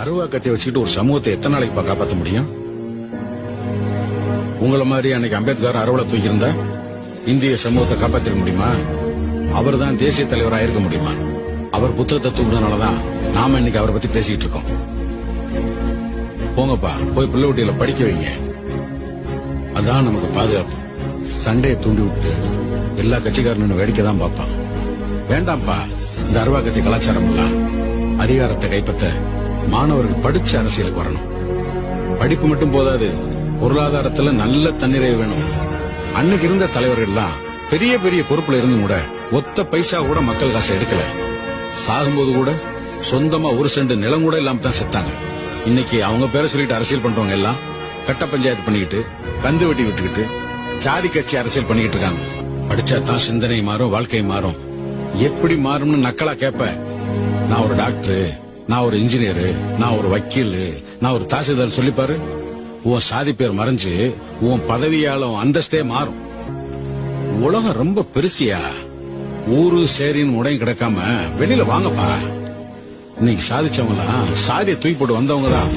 அருவா வச்சுக்கிட்டு ஒரு சமூகத்தை எத்தனை நாளைக்கு காப்பாற்ற முடியும்? உங்கள மாதிரி அன்னைக்கு அம்பேத்கர் அருவலை தூக்கியிருந்தா இந்திய சமூகத்தை காப்பாற்றிட முடியுமா? அவர் தான் தேசிய தலைவராக இருக்க முடியுமா? அவர் புத்தகத்தை தூங்குறதுனாலதான் நாம இன்னைக்கு அவரை பத்தி பேசிக்கிட்டு இருக்கோம். போங்கப்பா போய் பிள்ளை குட்டியில படிக்க வைங்க. அதான் நமக்கு பாதுகாப்பு. சண்டையை தூண்டி விட்டு எல்லா கட்சிக்காரனும் வேடிக்கை தான் பார்ப்பான். வேண்டாம்ப்பா இந்த அருவாக்கத்தை கலாச்சாரம் எல்லாம் அதிகாரத்தை கைப்பற்ற மாணவர்கள் படிச்ச அரசியலுக்கு வரணும். படிப்பு மட்டும் போதாது பொருளாதாரத்துல நல்ல தன்னிறைவு வேணும். அன்னைக்கு இருந்த தலைவர்கள் எல்லாம் பெரிய பெரிய பொறுப்புல இருந்தும் கூட ஒத்த பைசா கூட மக்கள் காசு எடுக்கல. சாகும்போது கூட சொந்தமா ஒரு செண்டு நிலம் கூட இல்லாம தான் செத்தாங்க. இன்னைக்கு அவங்க பேரை சொல்லிட்டு அரசியல் பண்றவங்க எல்லாம் கட்ட பஞ்சாயத்து பண்ணிக்கிட்டு கந்து வெட்டி விட்டுக்கிட்டு ஜாதி கட்சி அரசியல் பண்ணிக்கிட்டு இருக்காங்க. படிச்சா தான் சிந்தனை மாறும் வாழ்க்கை மாறும். எப்படி மாறும்னு நக்கலா கேப்ப? நான் ஒரு டாக்டர். நான் ஒரு இன்ஜினியரு நான் ஒரு வக்கீல் நான் ஒரு தாசில்தார் சொல்லிப்பாரு உன் சாதி பேர் மறைஞ்சு உன் பதவியாலும் அந்தஸ்தே மாறும். உலகம் ரொம்ப பெருசியா? ஊரு சேரின்னு உடையும் கிடக்காம வெளியில வாங்கப்பா. இன்னைக்கு சாதிச்சவங்களாம் சாதியை தூக்கி போட்டு வந்தவங்க தான்